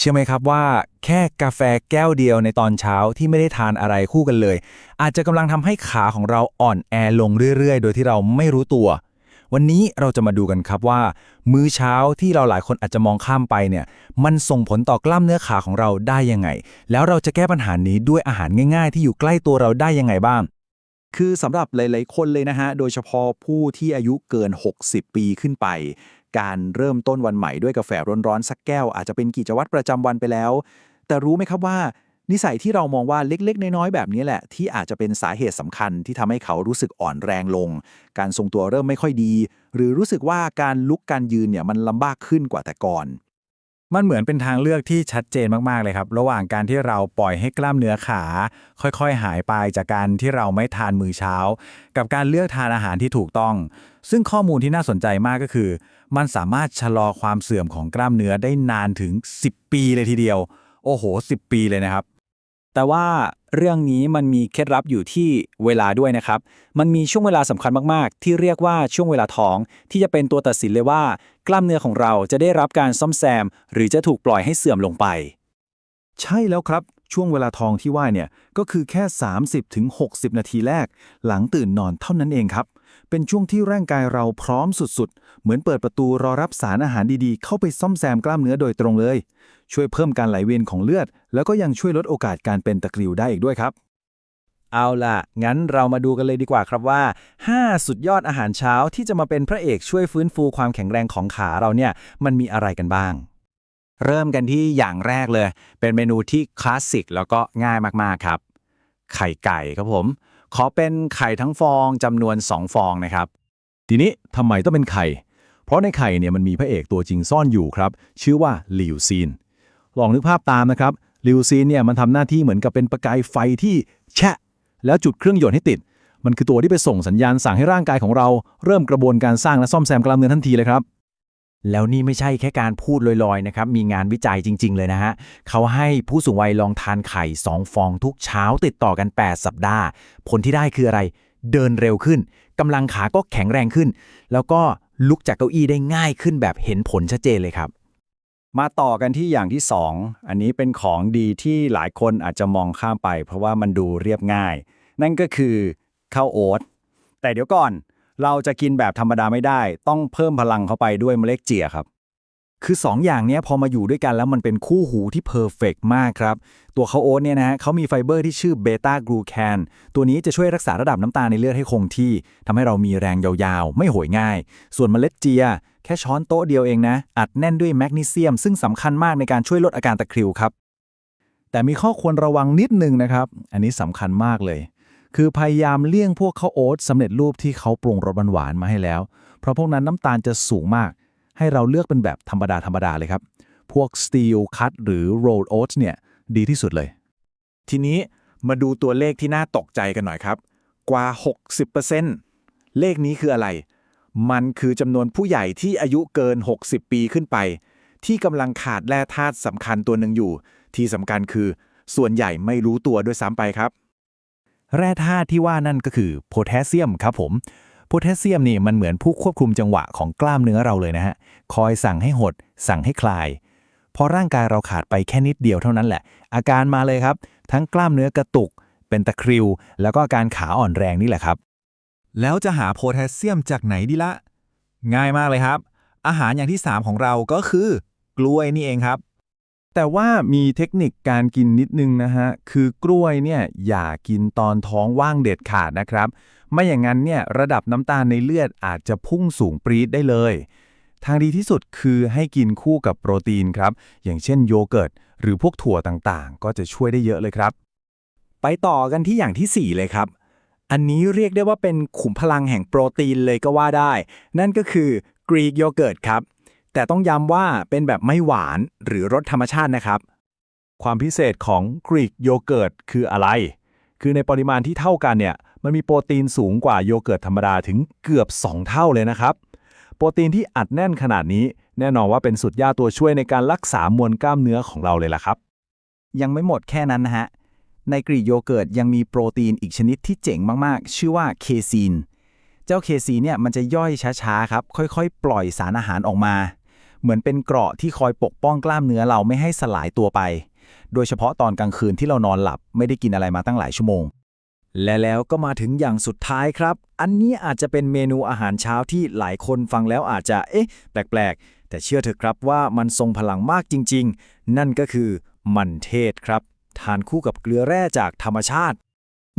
เชื่อไหมครับว่าแค่กาแฟแก้วเดียวในตอนเช้าที่ไม่ได้ทานอะไรคู่กันเลย อาจจะกำลังทำให้ขาของเราอ่อนแอลงเรื่อยๆ โดยที่เราไม่รู้ตัว วันนี้เราจะมาดูกันครับว่า มื้อเช้าที่เราหลายคนอาจจะมองข้ามไปเนี่ย มันส่งผลต่อกล้ามเนื้อขาของเราได้ยังไง แล้วเราจะแก้ปัญหานี้ด้วยอาหารง่ายๆ ที่อยู่ใกล้ตัวเราได้ยังไงบ้าง คือสำหรับหลาย ๆ คนเลยนะฮะโดยเฉพาะผู้ที่อายุเกิน 60 ปีขึ้นไป การเริ่มต้นวันใหม่ด้วยกาแฟร้อนๆสักแก้ว อาจจะเป็นกิจวัตรประจำวันไปแล้ว แต่รู้ไหมครับว่า นิสัยที่เรามองว่าเล็กๆ น้อยๆแบบนี้แหละ ที่อาจจะเป็นสาเหตุสำคัญที่ทำให้เขารู้สึกอ่อนแรงลง การทรงตัวเริ่มไม่ค่อยดี หรือรู้สึกว่าการลุกการยืนเนี่ยมันลำบากขึ้นกว่าแต่ก่อน มันเหมือนเป็นทางเลือกที่ชัดเจนมากๆเลยครับ ระหว่างการที่เราปล่อยให้กล้ามเนื้อขา ค่อยๆ หายไปจากการที่เราไม่ทานมื้อเช้า กับการเลือกทานอาหารที่ถูกต้อง ซึ่งข้อมูลที่น่าสนใจมากก็คือ มันสามารถชะลอความเสื่อมของกล้ามเนื้อได้นานถึง 10 ปีเลยทีเดียว โอ้โห 10 ปีเลยนะครับ แต่ว่าเรื่องนี้มันมีเคล็ดลับอยู่ที่เวลาด้วยนะครับ มันมีช่วงเวลาสำคัญมากๆ ที่เรียกว่าช่วงเวลาท้อง ที่จะเป็นตัวตัดสินเลยว่า กล้ามเนื้อของเราจะได้รับการซ่อมแซม หรือจะถูกปล่อยให้เสื่อมลงไป ใช่แล้วครับช่วงเวลาทองที่ว่าเนี่ยก็คือแค่ 30-60ถึง60นาทีแรก หลังตื่นนอนเท่านั้นเองครับ เป็นช่วงที่ร่างกายเราพร้อมสุดๆ เหมือนเปิดประตูรอรับสารอาหารดีๆ เข้าไปซ่อมแซมกล้ามเนื้อโดยตรงเลย ช่วยเพิ่มการไหลเวียนของเลือด แล้วก็ยังช่วยลดโอกาสการเป็นตะคริวได้อีกด้วยครับ เอาล่ะ งั้นเรามาดูกันเลยดีกว่าครับว่า 5 สุดยอดอาหารเช้าที่จะมาเป็นพระเอกช่วยฟื้นฟูความแข็งแรงของขาเราเนี่ย มันมีอะไรกันบ้าง เริ่มกันที่อย่างแรกเลย เป็นเมนูที่คลาสสิกแล้วก็ง่ายมากๆครับ ไข่ไก่ครับผม ขอเป็นไข่ทั้งฟองจำนวน 2 ฟองนะครับ ทีนี้ทำไมต้องเป็นไข่ เพราะในไข่เนี่ยมันมีพระเอกตัวจริงซ่อนอยู่ครับ ชื่อว่าลิวซีน ลองนึกภาพตามนะครับลิวซีนเนี่ยมันทำหน้าที่เหมือนกับเป็นประกายไฟที่แชะ แล้วจุดเครื่องยนต์ให้ติด มันคือตัวที่ไปส่งสัญญาณสั่งให้ร่างกายของเราเริ่มกระบวนการสร้างและซ่อมแซมกล้ามเนื้อทันทีเลยครับ แล้วนี่ไม่ใช่แค่การพูดลอยๆนะครับ มีงานวิจัยจริง ๆ เลยนะฮะเขาให้ผู้สูงวัยลองทานไข่ 2 ฟองทุกเช้าติดต่อกัน 8 สัปดาห์ ผลที่ได้คืออะไร เดินเร็วขึ้นกำลังขาก็แข็งแรงขึ้น แล้วก็ลุกจากเก้าอี้ได้ง่ายขึ้นแบบเห็นผลชัดเจนเลยครับมาต่อกันที่อย่างที่ 2 อันนี้เป็นของดีที่หลายคนอาจจะมองข้ามไป เพราะว่ามันดูเรียบง่าย นั่นก็คือข้าวโอ๊ตแต่เดี๋ยวก่อน เราจะกินแบบธรรมดาไม่ได้ ต้องเพิ่มพลังเข้าไปด้วยเมล็ดเจียครับ คือ 2ออย่างนี้พอมาอยู่ด้วยกันแล้วมันเป็นคู่หูที่เพอร์เฟกมากครับ ตัวข้าโอ๊ตเนี่ยนะฮะเขามีไฟเบอร์ที่ชื่อเบต้ากลูแคนตัวนี้จะช่วยรักษาระดับน้ำตาลในเลือดให้คงที่ทำให้เรามีแรงยาวๆ ไม่โหยง่าย ส่วนเมล็ดเจีย แค่ช้อนโต๊ะเดียวเองนะ อัดแน่นด้วยแมกนีเซียม ซึ่งสำคัญมากในการช่วยลดอาการตะคริวครับแต่มีข้อควรระวังนิดนึงนะครับ อันนี้สำคัญมากเลย คือพยายามเลี่ยงพวกข้าวโอ๊ตสำเร็จรูปที่เขาปรุงรสหวานๆมาให้แล้ว เพราะพวกนั้นน้ำตาลจะสูงมาก ให้เราเลือกเป็นแบบธรรมดาธรรมดาเลยครับ พวก steel cut หรือ rolled oats เนี่ยดีที่สุดเลย ทีนี้มาดูตัวเลขที่น่าตกใจกันหน่อยครับ กว่า 60%เลขนี้คืออะไร มันคือจำนวนผู้ใหญ่ที่อายุเกิน 60 ปีขึ้นไป ที่กำลังขาดแร่ธาตุสำคัญตัวหนึ่งอยู่ ที่สำคัญคือส่วนใหญ่ไม่รู้ตัวด้วยซ้ำไปครับ แร่ธาตุที่ว่านั่นก็คือโพแทสเซียมครับผมโพแทสเซียมนี่มันเหมือนผู้ควบคุมจังหวะของกล้ามเนื้อเราเลยนะฮะ คอยสั่งให้หด สั่งให้คลาย พอร่างกายเราขาดไปแค่นิดเดียวเท่านั้นแหละ อาการมาเลยครับ ทั้งกล้ามเนื้อกระตุก เป็นตะคริว แล้วก็อาการขาอ่อนแรงนี่แหละครับ แล้วจะหาโพแทสเซียมจากไหนดีละ ง่ายมากเลยครับ อาหารอย่างที่ 3 ของเราก็คือกล้วยนี่เองครับ แต่ว่ามีเทคนิคการกินนิดนึงนะฮะ คือกล้วยเนี่ยอย่ากินตอนท้องว่างเด็ดขาดนะครับ ไม่อย่างนั้นเนี่ยระดับน้ำตาลในเลือดอาจจะพุ่งสูงปรี๊ดได้เลย ทางดีที่สุดคือให้กินคู่กับโปรตีนครับ อย่างเช่นโยเกิร์ต หรือพวกถั่วต่างๆ ก็จะช่วยได้เยอะเลยครับ ไปต่อกันที่อย่างที่ 4 เลยครับ อันนี้เรียกได้ว่าเป็นขุมพลังแห่งโปรตีนเลยก็ว่าได้ นั่นก็คือ กรีกโยเกิร์ตครับ แต่ต้องย้ำว่าเป็นแบบไม่หวานหรือรสธรรมชาตินะครับ ความพิเศษของกรีกโยเกิร์ตคืออะไร คือในปริมาณที่เท่ากันเนี่ย มันมีโปรตีนสูงกว่าโยเกิร์ตธรรมดาถึงเกือบ 2 เท่าเลยนะครับ โปรตีนที่อัดแน่นขนาดนี้ แน่นอนว่าเป็นสุดยอดตัวช่วยในการรักษามวลกล้ามเนื้อของเราเลยล่ะครับ ยังไม่หมดแค่นั้นนะฮะ ในกรีกโยเกิร์ตยังมีโปรตีนอีกชนิดที่เจ๋งมากๆ ชื่อว่าเคซีน เจ้าเคซีนเนี่ยมันจะย่อยช้าๆครับ ค่อยๆ ปล่อยสารอาหารออกมา เหมือนเป็นเกราะที่คอยปกป้องกล้ามเนื้อเราไม่ให้สลายตัวไป โดยเฉพาะตอนกลางคืนที่เรานอนหลับไม่ได้กินอะไรมาตั้งหลายชั่วโมง และแล้วก็มาถึงอย่างสุดท้ายครับ อันนี้อาจจะเป็นเมนูอาหารเช้าที่หลายคนฟังแล้วอาจจะ เอ๊ะ แปลกๆ แต่เชื่อเถอะครับว่ามันทรงพลังมากจริง ๆ นั่นก็คือมันเทศครับ ทานคู่กับเกลือแร่จากธรรมชาติ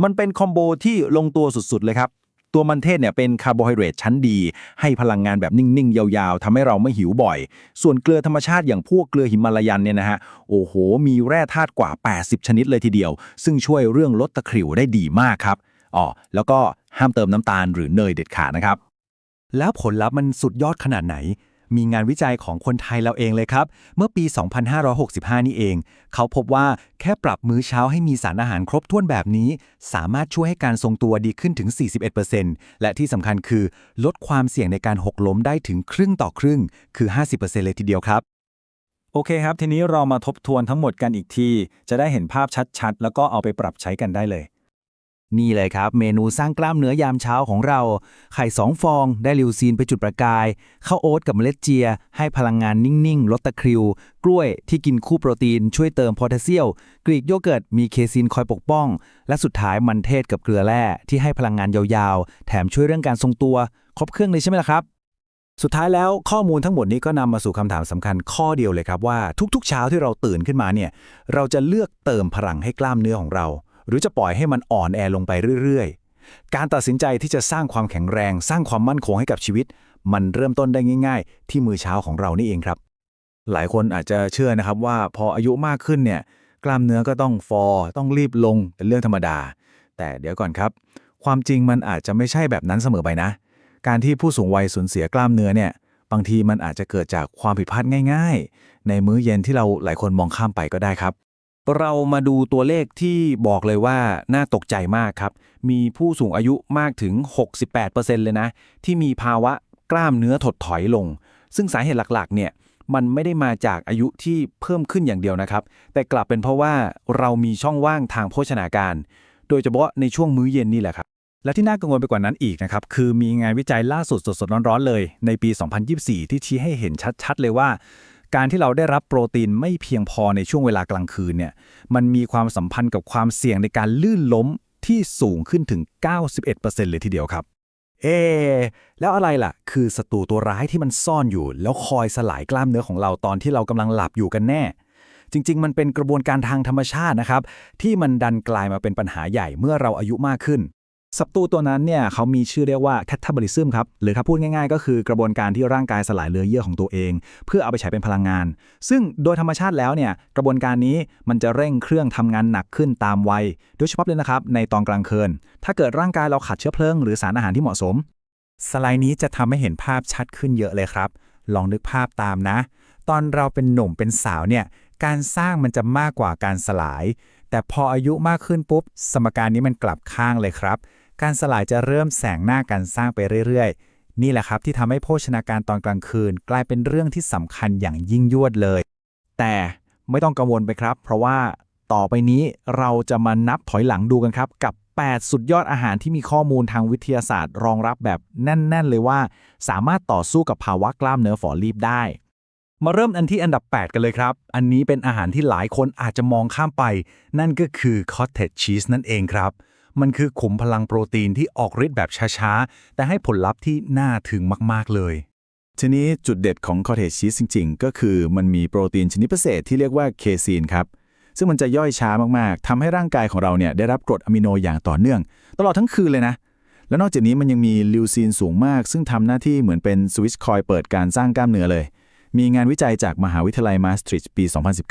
มันเป็นคอมโบที่ลงตัวสุดๆเลยครับ ตัวมันเทศเนี่ยเป็นคาร์โบไฮเดรตชั้นดี ให้พลังงานแบบนิ่งๆ ยาวๆทำให้เราไม่หิวบ่อย ส่วนเกลือธรรมชาติอย่างพวกเกลือหิมาลายันเนี่ยนะฮะ โอ้โห มีแร่ธาตุกว่า 80 ชนิดเลยทีเดียว ซึ่งช่วยเรื่องลดตะคริวได้ดีมากครับ อ๋อ แล้วก็ห้ามเติมน้ำตาลหรือเนยเด็ดขาดนะครับ แล้วผลลัพธ์มันสุดยอดขนาดไหน มีงานวิจัยของคนไทยเราเองเลยครับ เมื่อปี 2565 นี่เอง เขาพบว่าแค่ปรับมื้อเช้าให้มีสารอาหารครบถ้วนแบบนี้ สามารถช่วยให้การทรงตัวดีขึ้นถึง 41%และที่สำคัญคือ ลดความเสี่ยงในการหกล้มได้ถึงครึ่งต่อครึ่ง คือ 50%เลยทีเดียวครับโอเคครับ ทีนี้เรามาทบทวนทั้งหมดกันอีกที จะได้เห็นภาพชัดๆ แล้วก็เอาไปปรับใช้กันได้เลย นี่เลยครับ เมนูสร้างกล้ามเนื้อยามเช้าของเรา ไข่2ฟองได้ลิวซีนไปจุดประกาย ข้าวโอ๊ตกับเมล็ดเจีย ให้พลังงานนิ่ง ๆ ลดตะคริว กล้วยที่กินคู่โปรตีน ช่วยเติมโพแทสเซียมกรีกโยเกิร์ตมีเคซีนคอยปกป้อง และสุดท้ายมันเทศกับเกลือแร่ที่ให้พลังงานยาวๆ แถมช่วยเรื่องการทรงตัว ครบเครื่องเลยใช่ไหมล่ะครับสุดท้ายแล้วข้อมูลทั้งหมดนี้ก็นำมาสู่คำถามสำคัญข้อเดียวเลยครับว่าทุกๆ เช้าที่เราตื่นขึ้นมาเนี่ยเราจะเลือกเติมพลังให้กล้ามเนื้อของเรา หรือจะปล่อยให้มันอ่อนแอลงไปเรื่อยๆ การตัดสินใจที่จะสร้างความแข็งแรง สร้างความมั่นคงให้กับชีวิต มันเริ่มต้นได้ง่าย ๆ ที่มือเช้าของเรานี่เองครับ หลายคนอาจจะเชื่อนะครับว่าพออายุมากขึ้นเนี่ยกล้ามเนื้อก็ต้องฟอต้องรีบลงเป็นเรื่องธรรมดา แต่เดี๋ยวก่อนครับ ความจริงมันอาจจะไม่ใช่แบบนั้นเสมอไปนะ การที่ผู้สูงวัยสูญเสียกล้ามเนื้อเนี่ยบางทีมันอาจจะเกิดจากความผิดพลาดง่าย ๆ ในมื้อเย็นที่เราหลายคนมองข้ามไปก็ได้ครับ เรามาดูตัวเลขที่บอกเลยว่า น่าตกใจมากครับ มีผู้สูงอายุมากถึง 68%เลยนะ ที่มีภาวะกล้ามเนื้อถดถอยลง ซึ่งสาเหตุหลักๆ เนี่ยมันไม่ได้มาจากอายุที่เพิ่มขึ้นอย่างเดียวนะครับ แต่กลับเป็นเพราะว่าเรามีช่องว่างทางโภชนาการ โดยเฉพาะในช่วงมื้อเย็นนี่แหละครับ และที่น่ากังวลไปกว่านั้นอีกนะครับ คือมีงานวิจัยล่าสุดสดๆร้อนๆเลย ในปี 2024 ที่ชี้ให้เห็นชัดๆ เลยว่า การที่เราได้รับโปรตีนไม่เพียงพอในช่วงเวลากลางคืนเนี่ยมันมีความสัมพันธ์กับความเสี่ยงในการลื่นล้มที่สูงขึ้นถึง 91%เลยทีเดียวครับ เอ๊ะแล้วอะไรล่ะ คือศัตรูตัวร้ายที่มันซ่อนอยู่ แล้วคอยสลายกล้ามเนื้อของเราตอนที่เรากำลังหลับอยู่กันแน่ จริง ๆ มันเป็นกระบวนการทางธรรมชาตินะครับ ที่มันดันกลายมาเป็นปัญหาใหญ่เมื่อเราอายุมากขึ้น ศัตรูตัวนั้นเนี่ยเขามีชื่อเรียกว่า catabolism ครับ หรือถ้าพูดง่ายๆ ก็คือกระบวนการที่ร่างกายสลายเลือเยื่อของตัวเอง เพื่อเอาไปใช้เป็นพลังงาน ซึ่งโดยธรรมชาติแล้วเนี่ยกระบวนการนี้มันจะเร่งเครื่องทำงานหนักขึ้นตามวัย โดยเฉพาะเลยนะครับในตอนกลางคืนถ้าเกิดร่างกายเราขาดเชื้อเพลิงหรือสารอาหารที่เหมาะสม สไลด์นี้จะทำให้เห็นภาพชัดขึ้นเยอะเลยครับ ลองนึกภาพตามนะ ตอนเราเป็นหนุ่มเป็นสาวเนี่ยการสร้างมันจะมากกว่าการสลาย แต่พออายุมากขึ้นปุ๊บ สมการนี้มันกลับข้างเลยครับ การสลายจะเริ่มแสงหน้าการสร้างไปเรื่อยๆ นี่แหละครับที่ทำให้โภชนาการตอนกลางคืน กลายเป็นเรื่องที่สำคัญอย่างยิ่งยวดเลย แต่ไม่ต้องกังวลไปครับ เพราะว่าต่อไปนี้เราจะมานับถอยหลังดูกันครับ กับ 8 สุดยอดอาหารที่มีข้อมูลทางวิทยาศาสตร์ รองรับแบบแน่น ๆ เลยว่า สามารถต่อสู้กับภาวะกล้ามเนื้อฝ่อรีบได้ มาเริ่มอันที่อันดับ 8 กันเลยครับ อันนี้เป็นอาหารที่หลายคนอาจจะมองข้ามไป นั่นก็คือ cottage cheese นั่นเองครับ มันคือขุมพลังโปรตีนที่ออกฤทธิ์แบบช้าๆ แต่ให้ผลลัพธ์ที่น่าถึงมากๆเลย ทีนี้จุดเด็ดของคอเทจชีสจริง ๆ ก็คือมันมีโปรตีนชนิดพิเศษที่เรียกว่าเคซีนครับ ซึ่งมันจะย่อยช้ามากๆทำให้ร่างกายของเราเนี่ยได้รับกรดอะมิโนอย่างต่อเนื่อง ตลอดทั้งคืนเลยนะ แล้วนอกจากนี้มันยังมีลิวซีนสูงมาก ซึ่งทำหน้าที่เหมือนเป็นสวิตช์คอยเปิดการสร้างกล้ามเนื้อเลยมีงานวิจัยจากมหาวิทยาลัยมาสตริชปี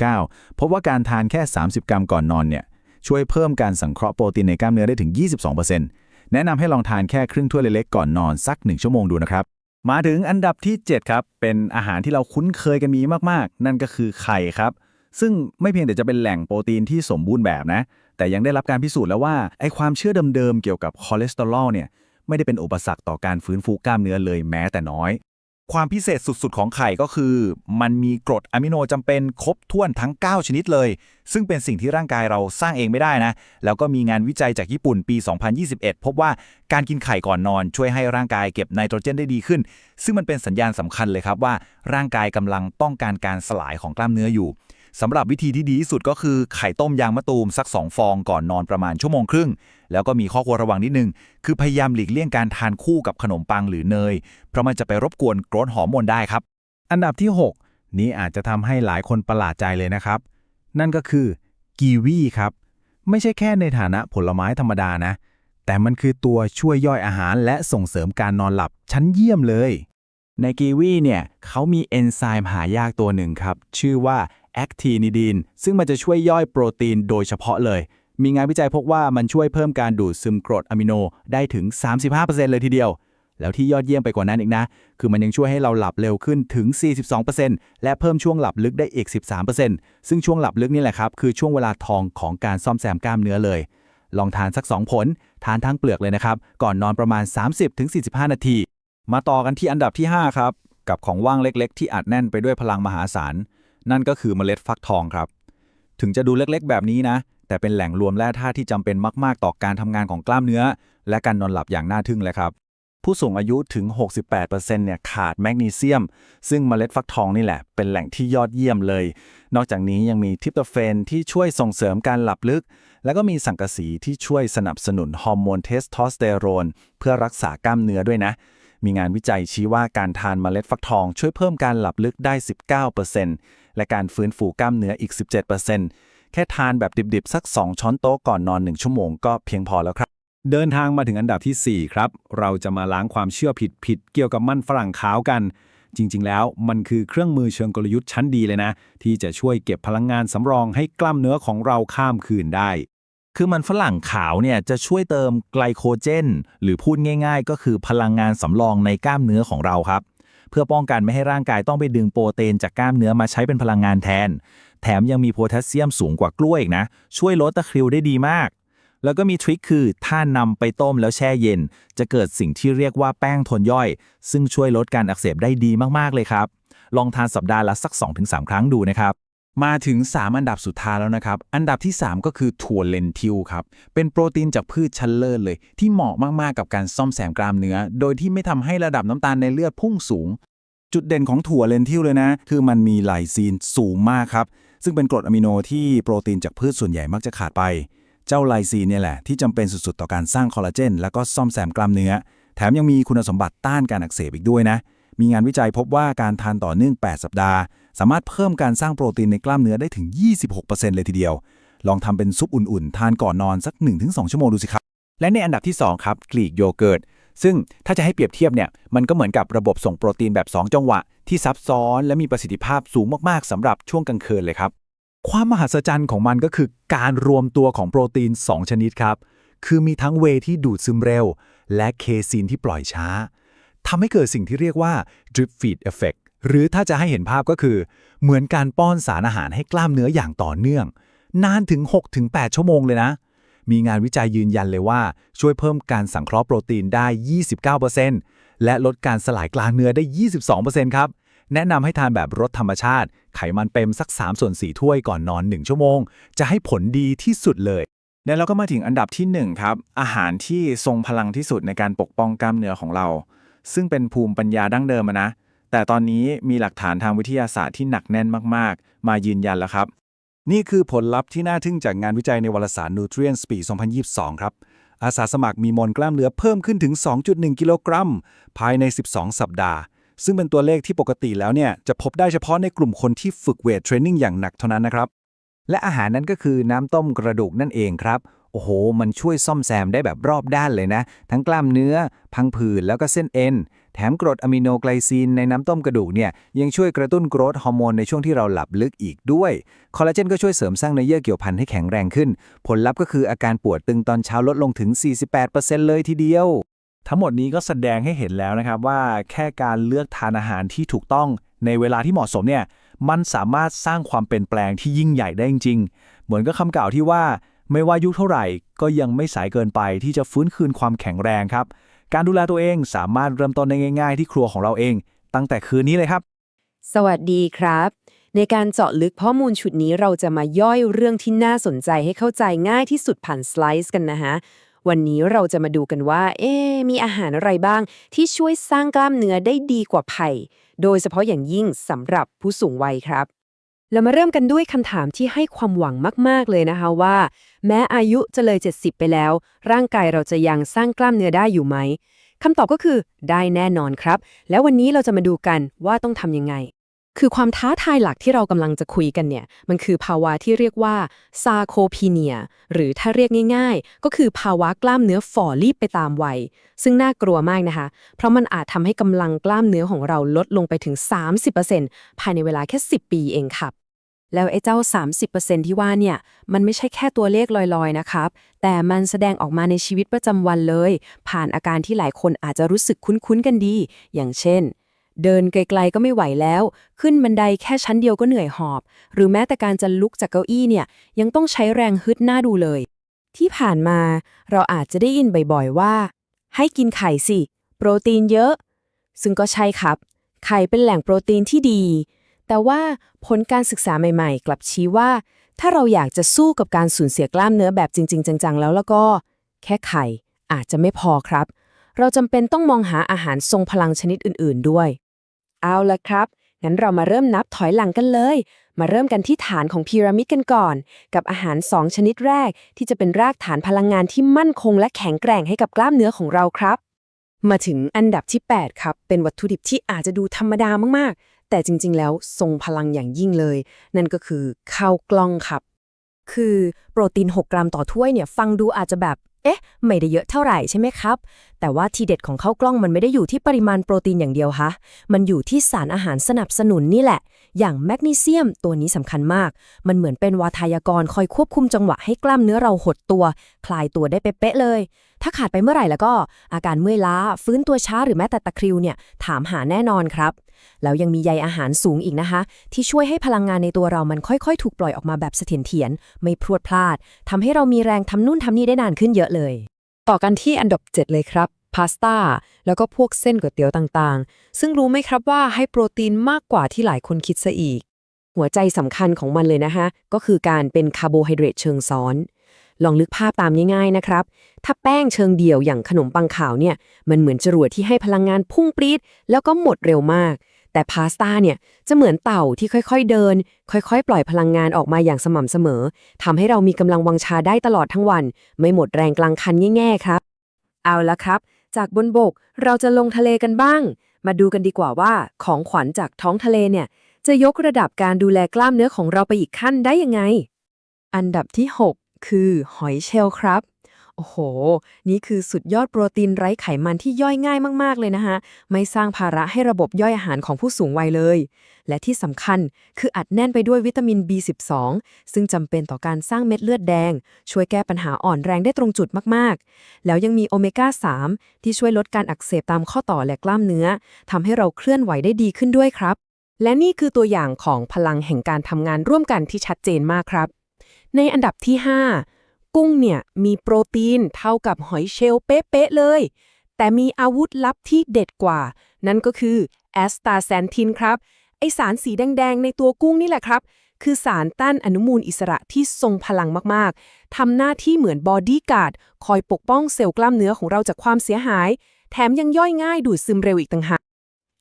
2019 พบว่าการทานแค่ 30 กรัมก่อนนอนเนี่ย ช่วยเพิ่มการสังเคราะห์โปรตีนในกล้ามเนื้อได้ถึง 22%แนะนำให้ลองทานแค่ครึ่งถ้วยเล็กๆก่อนนอนสัก 1 ชั่วโมงดูนะครับ มาถึงอันดับที่ 7 ครับ เป็นอาหารที่เราคุ้นเคยกันมีมากๆ นั่นก็คือไข่ครับ ซึ่งไม่เพียงแต่จะเป็นแหล่งโปรตีนที่สมบูรณ์แบบนะ แต่ยังได้รับการพิสูจน์แล้วว่าไอความเชื่อเดิมๆเกี่ยวกับคอเลสเตอรอลเนี่ยไม่ได้เป็นอุปสรรคต่อการฟื้นฟูกล้ามเนื้อเลยแม้แต่น้อย ความพิเศษสุด ๆ ของไข่ก็คือ มันมีกรดอะมิโนจำเป็นครบถ้วนทั้ง 9 ชนิดเลย ซึ่งเป็นสิ่งที่ร่างกายเราสร้างเองไม่ได้นะ แล้วก็มีงานวิจัยจากญี่ปุ่นปี 2021 พบว่าการกินไข่ก่อนนอน ช่วยให้ร่างกายเก็บไนโตรเจนได้ดีขึ้น ซึ่งมันเป็นสัญญาณสำคัญเลยครับว่า ร่างกายกำลังต้องการการสลายของกล้ามเนื้ออยู่ สำหรับวิธีที่ดีที่สุดก็คือไข่ต้มยางมะตูมสัก 2 ฟองก่อนนอนประมาณชั่วโมงครึ่ง แล้วก็มีข้อควรระวังนิดนึง คือพยายามหลีกเลี่ยงการทานคู่กับขนมปังหรือเนย เพราะมันจะไปรบกวนโกรทฮอร์โมนได้ครับ อันดับที่ 6 นี้อาจจะทำให้หลายคนประหลาดใจเลยนะครับ นั่นก็คือกีวีครับไม่ใช่แค่ในฐานะผลไม้ธรรมดานะ แต่มันคือตัวช่วยย่อยอาหารและส่งเสริมการนอนหลับชั้นเยี่ยมเลยในกีวีเนี่ยเขามีเอนไซม์หายากตัวหนึ่งครับ ชื่อว่า แอคทีนิดีนซึ่งมันจะช่วยย่อยโปรตีนโดยเฉพาะเลย มีงานวิจัยพบว่ามันช่วยเพิ่มการดูดซึมกรดอะมิโนได้ถึง 35%เลยทีเดียว แล้วที่ยอดเยี่ยมไปกว่านั้นอีกนะ คือมันยังช่วยให้เราหลับเร็วขึ้นถึง 42%และเพิ่มช่วงหลับลึกได้อีก 13%ซึ่งช่วงหลับลึกนี่แหละครับคือช่วงเวลาทองของการซ่อมแซมกล้ามเนื้อเลยลองทานสัก 2 ผล ทานทั้งเปลือกเลยนะครับ ก่อนนอนประมาณ 30-45 นาที มาต่อกันที่อันดับที่ 5 ครับ กับของว่างเล็กๆ ที่อัดแน่นไปด้วยพลังมหาศาล นั่นก็คือเมล็ดฟักทองครับ ถึงจะดูเล็กๆ แบบนี้นะ แต่เป็นแหล่งรวมแร่ธาตุที่จำเป็นมาก ๆ ต่อการทำงานของกล้ามเนื้อ และการนอนหลับอย่างน่าทึ่งเลยครับ ผู้สูงอายุถึง 68%เนี่ยขาดแมกนีเซียม ซึ่งเมล็ดฟักทองนี่แหละ เป็นแหล่งที่ยอดเยี่ยมเลย นอกจากนี้ยังมีทริปโตเฟนที่ช่วยส่งเสริมการหลับลึก แล้วก็มีสังกะสีที่ช่วยสนับสนุนฮอร์โมนเทสโทสเตอโรนเพื่อรักษากล้ามเนื้อด้วยนะมีงานวิจัยชี้ว่าการทานเมล็ดฟักทองช่วยเพิ่มการหลับลึกได้ 19% และการฟื้นฟูกล้ามเนื้ออีก 17%แค่ทานแบบดิบๆ สัก 2 ช้อนโต๊ะก่อนนอน 1 ชั่วโมงก็เพียงพอแล้วครับ เดินทางมาถึงอันดับที่ 4 ครับ เราจะมาล้างความเชื่อผิดๆเกี่ยวกับมันฝรั่งขาวกัน จริง ๆ แล้วมันคือเครื่องมือเชิงกลยุทธ์ชั้นดีเลยนะ ที่จะช่วยเก็บพลังงานสำรองให้กล้ามเนื้อของเราข้ามคืนได้คือมันฝรั่งขาวเนี่ยจะช่วยเติมไกลโคเจน หรือพูดง่ายๆ ก็คือพลังงานสำรองในกล้ามเนื้อของเราครับ เพื่อป้องกันไม่ให้ร่างกายต้องไปดึงโปรตีนจากกล้ามเนื้อมาใช้เป็นพลังงานแทน แถมยังมีโพแทสเซียมสูงกว่ากล้วยอีกนะ ช่วยลดตะคริวได้ดีมาก แล้วก็มีทริคคือ ถ้านำไปต้มแล้วแช่เย็น จะเกิดสิ่งที่เรียกว่าแป้งทนย่อย ซึ่งช่วยลดการอักเสบได้ดีมากๆเลยครับ ลองทานสัปดาห์ละสัก 2-3 ครั้งดูนะครับ มาถึง 3 อันดับสุดท้ายแล้วนะครับ อันดับที่ 3 ก็คือถั่วเลนทิวครับ เป็นโปรตีนจากพืชชั้นเลิศเลย ที่เหมาะมาก ๆ กับการซ่อมแซมกล้ามเนื้อ โดยที่ไม่ทำให้ระดับน้ำตาลในเลือดพุ่งสูง จุดเด่นของถั่วเลนทิลเลยนะ คือมันมีไลซีนสูงมากครับ ซึ่งเป็นกรดอะมิโนที่โปรตีนจากพืชส่วนใหญ่มักจะขาดไป เจ้าไลซีนเนี่ยแหละที่จำเป็นสุด ๆ ต่อการสร้างคอลลาเจนแล้วก็ซ่อมแซมกล้ามเนื้อ แถมยังมีคุณสมบัติต้านการอักเสบอีกด้วยนะ มีงานวิจัยพบว่าการทานต่อเนื่อง 8 สัปดาห์ สามารถเพิ่มการสร้างโปรตีนในกล้ามเนื้อได้ถึง 26%เลยทีเดียว ลองทำเป็นซุปอุ่นๆ ทานก่อนนอนสัก 1-2 ชั่วโมงดูสิครับ และในอันดับที่ 2 ครับกรีกโยเกิร์ต ซึ่งถ้าจะให้เปรียบเทียบเนี่ย มันก็เหมือนกับระบบส่งโปรตีนแบบ 2 จังหวะ ที่ซับซ้อนและมีประสิทธิภาพสูงมากๆสำหรับช่วงกลางคืนเลยครับ ความมหัศจรรย์ของมันก็คือการรวมตัวของโปรตีน 2 ชนิดครับ คือมีทั้งเวที่ดูดซึมเร็ว และเคซีนที่ปล่อยช้าทำให้เกิดสิ่งที่เรียกว่า drip feed effect หรือถ้าจะให้เห็นภาพก็คือ เหมือนการป้อนสารอาหารให้กล้ามเนื้ออย่างต่อเนื่อง นานถึง 6-8 ชั่วโมงเลยนะ มีงานวิจัยยืนยันเลยว่า ช่วยเพิ่มการสังเคราะห์โปรตีนได้ 29%และลดการสลายกลางเนื้อได้ 22%ครับ แนะนำให้ทานแบบรสธรรมชาติ ไขมันเต็มสัก 3 ส่วน 4 ถ้วยก่อนนอน 1 ชั่วโมง จะให้ผลดีที่สุดเลยแล้วเราก็มาถึงอันดับที่1ครับอาหารที่ทรงพลังที่สุดในการปกป้องกล้ามเนื้อของเรา ซึ่งเป็นภูมิปัญญาดั้งเดิมนะ แต่ตอนนี้มีหลักฐานทางวิทยาศาสตร์ที่หนักแน่นมากๆ มายืนยันแล้วครับ นี่คือผลลัพธ์ที่น่าทึ่งจากงานวิจัยในวารสาร Nutrients ปี 2022 ครับ อาสาสมัครมีมวลกล้ามเนื้อเพิ่มขึ้นถึง 2.1 กิโลกรัม ภายใน 12 สัปดาห์ ซึ่งเป็นตัวเลขที่ปกติแล้วเนี่ยจะพบได้เฉพาะในกลุ่มคนที่ฝึกเวทเทรนนิ่งอย่างหนักเท่านั้นนะครับ และอาหารนั้นก็คือน้ำต้มกระดูกนั่นเองครับโอ้โห มันช่วยซ่อมแซมได้แบบรอบด้านเลยนะ ทั้งกล้ามเนื้อ พังผืดแล้วก็เส้นเอ็น แถมกรดอะมิโนไกลซีนในน้ำต้มกระดูกเนี่ยยังช่วยกระตุ้นโกรทฮอร์โมนในช่วงที่เราหลับลึกอีกด้วย คอลลาเจนก็ช่วยเสริมสร้างเนื้อเยื่อเกี่ยวพันให้แข็งแรงขึ้น ผลลัพธ์ก็คืออาการปวดตึงตอนเช้าลดลงถึง 48%เลยทีเดียว ทั้งหมดนี้ก็แสดงให้เห็นแล้วนะครับว่าแค่การเลือกทานอาหารที่ถูกต้องในเวลาที่เหมาะสมเนี่ยมันสามารถสร้างความเปลี่ยนแปลงที่ยิ่งใหญ่ได้จริงๆ เหมือนกับคำกล่าวที่ว่า ไม่ว่ายุคเท่าไหร่ ก็ยังไม่สายเกินไปที่จะฟื้นคืนความแข็งแรงครับ การดูแลตัวเองสามารถเริ่มต้นได้ง่าย ๆ ที่ครัวของเราเอง ตั้งแต่คืนนี้เลยครับ สวัสดีครับ ในการเจาะลึกข้อมูลชุดนี้เราจะมาย่อยเรื่องที่น่าสนใจให้เข้าใจง่ายที่สุดผ่านสไลด์กันนะฮะวันนี้เราจะมาดูกันว่า เอ๊มีอาหารอะไรบ้าง ที่ช่วยสร้างกล้ามเนื้อได้ดีกว่าไผ่ โดยเฉพาะอย่างยิ่งสำหรับผู้สูงวัยครับ เรามาเริ่มกันด้วยคำถามที่ให้ความหวังมาก ๆ เลยนะคะว่า แม้อายุจะเลย 70 ไปแล้ว ร่างกายเราจะยังสร้างกล้ามเนื้อได้อยู่ไหมคำตอบก็คือได้แน่นอนครับ แล้ววันนี้เราจะมาดูกันว่าต้องทำยังไง คือความท้าทายหลักที่เรากำลังจะคุยกันเนี่ย มันคือภาวะที่เรียกว่าซาโคพีเนีย หรือถ้าเรียกง่าย ๆ ก็คือภาวะกล้ามเนื้อฝ่อรีบไปตามวัย ซึ่งน่ากลัวมากนะคะ เพราะมันอาจทำให้กำลังกล้ามเนื้อของเราลดลงไปถึง 30%ภายในเวลาแค่ 10 ปีเองครับแล้วไอ้เจ้า 30%ที่ว่าเนี่ย มันไม่ใช่แค่ตัวเลขลอยๆ นะครับ แต่มันแสดงออกมาในชีวิตประจำวันเลย ผ่านอาการที่หลายคนอาจจะรู้สึกคุ้นๆ กันดี อย่างเช่น เดินไกลๆก็ไม่ไหวแล้ว ขึ้นบันไดแค่ชั้นเดียวก็เหนื่อยหอบ หรือแม้แต่การจะลุกจากเก้าอี้เนี่ย ยังต้องใช้แรงฮึดหน้าดูเลย ที่ผ่านมาเราอาจจะได้ยินบ่อยๆว่า ให้กินไข่สิ โปรตีนเยอะ ซึ่งก็ใช่ครับ ไข่เป็นแหล่งโปรตีนที่ดี แต่ว่าผลการศึกษาใหม่ๆ กลับชี้ว่า ถ้าเราอยากจะสู้กับการสูญเสียกล้ามเนื้อแบบจริง ๆ จังๆ แล้วแล้วก็ แค่ไข่อาจจะไม่พอครับเราจำเป็นต้องมองหาอาหารทรงพลังชนิดอื่น ๆ ด้วย เอาละครับ งั้นเรามาเริ่มนับถอยหลังกันเลย มาเริ่มกันที่ฐานของพีระมิดกันก่อน กับอาหาร 2 ชนิดแรก ที่จะเป็นรากฐานพลังงานที่มั่นคง และแข็งแกร่งให้กับกล้ามเนื้อของเราครับ มาถึงอันดับที่ 8 ครับ เป็นวัตถุดิบที่อาจจะดูธรรมดามากๆ แต่จริง ๆ แล้วทรงพลังอย่างยิ่งเลย นั่นก็คือข้าวกล้องครับ คือโปรตีน 6 กรัมต่อถ้วยเนี่ยฟังดูอาจจะแบบ เอ๊ะ ไม่ได้เยอะเท่าไหร่ใช่ไหมครับ แต่ว่าทีเด็ดของข้าวกล้องมันไม่ได้อยู่ที่ปริมาณโปรตีนอย่างเดียวคะมันอยู่ที่สารอาหารสนับสนุนนี่แหละ อย่างแมกนีเซียมตัวนี้สำคัญมาก มันเหมือนเป็นวาทายากรคอยควบคุมจังหวะให้กล้ามเนื้อเราหดตัว คลายตัวได้เป๊ะเลย ถ้าขาดไปเมื่อไหร่แล้วก็อาการเมื่อยล้า ฟื้นตัวช้าหรือแม้แต่ตะคริวเนี่ยถามหาแน่นอนครับ แล้วยังมีใยอาหารสูงอีกนะคะ ที่ช่วยให้พลังงานในตัวเรามันค่อยๆ ถูกปล่อยออกมาแบบเสถียรเถียนไม่พรวดพลาดทำให้เรามีแรงทำนู่นทำนี่ได้นานขึ้นเยอะเลย ต่อกันที่อันดับ 7 เลยครับพาสต้าแล้วก็พวกเส้นก๋วยเตี๋ยวต่างๆ ซึ่งรู้ไหมครับว่าให้โปรตีนมากกว่าที่หลายคนคิดซะอีก หัวใจสำคัญของมันเลยนะคะก็คือการเป็นคาร์โบไฮเดรตเชิงซ้อน ลองนึกภาพตามง่ายๆนะครับ ถ้าแป้งเชิงเดี่ยวอย่างขนมปังขาวเนี่ย มันเหมือนจรวดที่ให้พลังงานพุ่งปรี๊ดแล้วก็หมดเร็วมาก แต่พาสต้าเนี่ยจะเหมือนเต่าที่ค่อยๆเดิน ค่อยๆ ปล่อยพลังงานออกมาอย่างสม่ำเสมอทำให้เรามีกำลังวังชาได้ตลอดทั้งวัน ไม่หมดแรงกลางคันแง่ๆครับ เอาละครับ จากบนบกเราจะลงทะเลกันบ้าง มาดูกันดีกว่าว่าของขวัญจากท้องทะเลเนี่ยจะยกระดับการดูแลกล้ามเนื้อของเราไปอีกขั้นได้ยังไง อันดับที่ 6 คือหอยเชลล์ครับ โอ้โห นี่คือสุดยอดโปรตีนไร้ไขมันที่ย่อยง่ายมากๆเลยนะฮะไม่สร้างภาระให้ระบบย่อยอาหารของผู้สูงวัยเลย และที่สำคัญคืออัดแน่นไปด้วยวิตามิน B12 ซึ่งจำเป็นต่อการสร้างเม็ดเลือดแดง ช่วยแก้ปัญหาอ่อนแรงได้ตรงจุดมากๆ แล้วยังมีโอเมก้า 3 ที่ช่วยลดการอักเสบตามข้อต่อและกล้ามเนื้อทำให้เราเคลื่อนไหวได้ดีขึ้นด้วยครับและนี่คือตัวอย่างของพลังแห่งการทำงานร่วมกันที่ชัดเจนมากครับ ในอันดับที่ 5 กุ้งเนี่ยมีโปรตีนเท่ากับหอยเชลล์เป๊ะๆเลย แต่มีอาวุธลับที่เด็ดกว่า นั่นก็คือแอสตาแซนทินครับ ไอสารสีแดงๆ ในตัวกุ้งนี่แหละครับ คือสารต้านอนุมูลอิสระที่ทรงพลังมากๆ ทำหน้าที่เหมือนบอดี้การ์ด คอยปกป้องเซลล์กล้ามเนื้อของเราจากความเสียหาย แถมยังย่อยง่ายดูดซึมเร็วอีกต่างหาก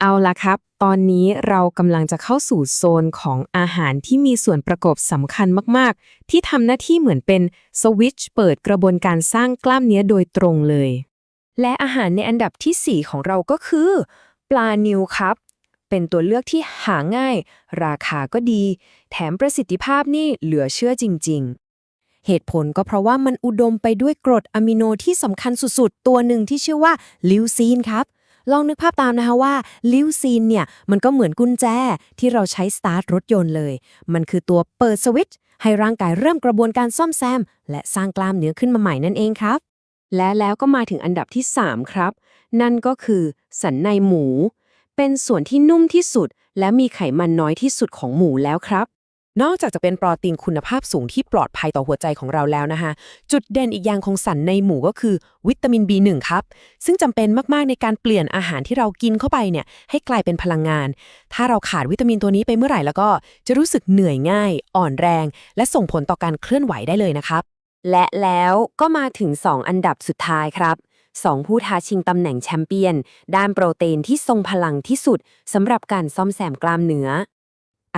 เอาละครับ ตอนนี้เรากำลังจะเข้าสู่โซนของอาหารที่มีส่วนประกอบสำคัญมาก ๆ ที่ทำหน้าที่เหมือนเป็นสวิตช์เปิดกระบวนการสร้างกล้ามเนื้อโดยตรงเลย และอาหารในอันดับที่ 4 ของเราก็คือ ปลานิวครับ เป็นตัวเลือกที่หาง่าย ราคาก็ดี แถมประสิทธิภาพนี่เหลือเชื่อจริง ๆเหตุผลก็เพราะว่ามันอุดมไปด้วยกรดอะมิโนที่สำคัญสุดๆ ตัวหนึ่งที่ชื่อว่าลิวซีนครับ ลองนึกภาพตามนะคะว่าลิวซีนเนี่ย มันก็เหมือนกุญแจที่เราใช้สตาร์ทรถยนต์เลย มันคือตัวเปิดสวิตช์ให้ร่างกายเริ่มกระบวนการซ่อมแซม และสร้างกล้ามเนื้อขึ้นมาใหม่นั่นเองครับ และแล้วก็มาถึงอันดับที่ 3 ครับ นั่นก็คือ สันในหมู เป็นส่วนที่นุ่มที่สุด และมีไขมันน้อยที่สุดของหมูแล้วครับ นอกจากจะเป็นโปรตีนคุณภาพสูงที่ปลอดภัยต่อหัวใจของเราแล้วนะคะ จุดเด่นอีกอย่างของสันในหมูก็คือวิตามิน B1 ครับ ซึ่งจำเป็นมาก ๆ ในการเปลี่ยนอาหารที่เรากินเข้าไปเนี่ยให้กลายเป็นพลังงาน ถ้าเราขาดวิตามินตัวนี้ไปเมื่อไหร่แล้วก็จะรู้สึกเหนื่อยง่าย อ่อนแรง และส่งผลต่อการเคลื่อนไหวได้เลยนะครับ และแล้วก็มาถึง 2 อันดับสุดท้ายครับ2ผู้ท้าชิงตำแหน่งแชมเปี้ยน ด้านโปรตีนที่ทรงพลังที่สุดสำหรับการซ่อมแซมกล้ามเนื้อ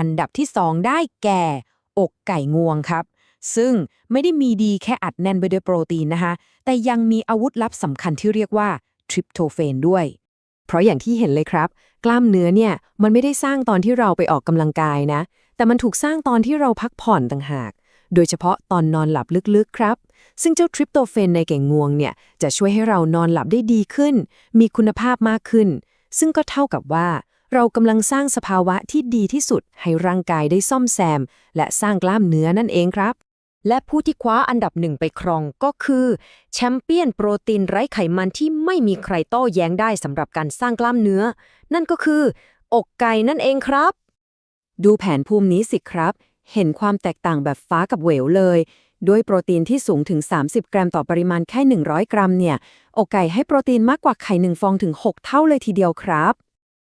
อันดับที่ 2 ได้แก่ อกไก่งวงครับ ซึ่งไม่ได้มีดีแค่อัดแน่นไปด้วยโปรตีนนะคะแต่ยังมีอาวุธลับสำคัญที่เรียกว่าทริปโตเฟนด้วย เพราะอย่างที่เห็นเลยครับ กล้ามเนื้อเนี่ยมันไม่ได้สร้างตอนที่เราไปออกกำลังกายนะ แต่มันถูกสร้างตอนที่เราพักผ่อนต่างหาก โดยเฉพาะตอนนอนหลับลึกๆครับ ซึ่งเจ้าทริปโตเฟนในแก่งงวงเนี่ยจะช่วยให้เรานอนหลับได้ดีขึ้น มีคุณภาพมากขึ้น ซึ่งก็เท่ากับว่า เรากำลังสร้างสภาวะที่ดีที่สุด ให้ร่างกายได้ซ่อมแซม และสร้างกล้ามเนื้อนั่นเองครับ และผู้ที่คว้าอันดับหนึ่งไปครองก็คือแชมเปี้ยนโปรตีนไร้ไขมันที่ไม่มีใครโต้แย้งได้สำหรับการสร้างกล้ามเนื้อ นั่นก็คือ อกไก่นั่นเองครับ ดูแผนภูมินี้สิครับ เห็นความแตกต่างแบบฟ้ากับเหวเลย ด้วยโปรตีนที่สูงถึง 30 กรัมต่อปริมาณแค่ 100 กรัมเนี่ย อกไก่ให้โปรตีนมากกว่าไข่หนึ่งฟองถึง 6 เท่าเลยทีเดียวครับ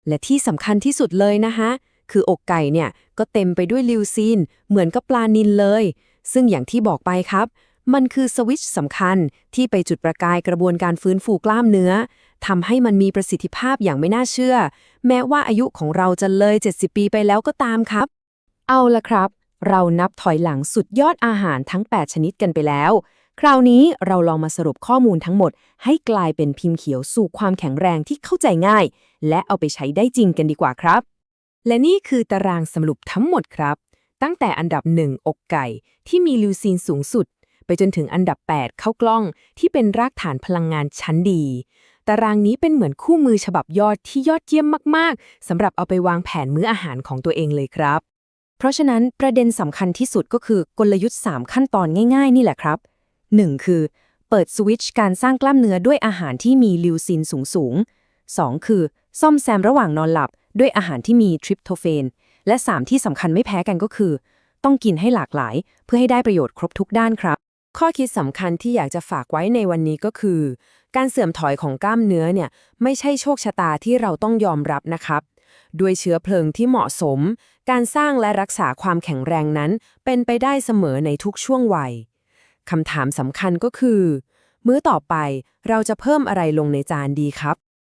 และที่สำคัญที่สุดเลยนะคะคืออกไก่เนี่ยก็เต็มไปด้วยลิวซีน เหมือนกับปลานิลเลย ซึ่งอย่างที่บอกไปครับ มันคือสวิตช์สำคัญที่ไปจุดประกายกระบวนการฟื้นฟูกล้ามเนื้อทำให้มันมีประสิทธิภาพอย่างไม่น่าเชื่อ แม้ว่าอายุของเราจะเลย 70 ปีไปแล้วก็ตามครับ เอาละครับ เรานับถอยหลังสุดยอดอาหารทั้ง 8 ชนิดกันไปแล้ว คราวนี้เราลองมาสรุปข้อมูลทั้งหมด ให้กลายเป็นพิมพ์เขียวสู่ความแข็งแรงที่เข้าใจง่าย และเอาไปใช้ได้จริงกันดีกว่าครับ และนี่คือตารางสรุปทั้งหมดครับ ตั้งแต่อันดับ 1 อกไก่ ที่มีลิวซีนสูงสุด ไปจนถึงอันดับ 8 เข้ากล้อง ที่เป็นรากฐานพลังงานชั้นดี ตารางนี้เป็นเหมือนคู่มือฉบับยอดที่ยอดเยี่ยมมากๆสำหรับเอาไปวางแผนมื้ออาหารของตัวเองเลยครับ เพราะฉะนั้นประเด็นสำคัญที่สุดก็คือกลยุทธ์ 3 ขั้นตอนง่าย ๆ นี่แหละครับ 1. คือ เปิดสวิตช์การสร้างกล้ามเนื้อด้วยอาหารที่มีลิวซินสูงๆ 2. คือ ซ่อมแซมระหว่างนอนหลับ ด้วยอาหารที่มีทริปโตเฟน และ 3 ที่สำคัญไม่แพ้กันก็คือ ต้องกินให้หลากหลาย เพื่อให้ได้ประโยชน์ครบทุกด้านครับ ข้อคิดสำคัญที่อยากจะฝากไว้ในวันนี้ก็คือ การเสื่อมถอยของกล้ามเนื้อเนี่ยไม่ใช่โชคชะตาที่เราต้องยอมรับนะครับด้วยเชื้อเพลิงที่เหมาะสม การสร้างและรักษาความแข็งแรงนั้น เป็นไปได้เสมอในทุกช่วงวัย คำถามสำคัญก็คือ มื้อต่อไปเราจะเพิ่มอะไรลงในจานดีครับ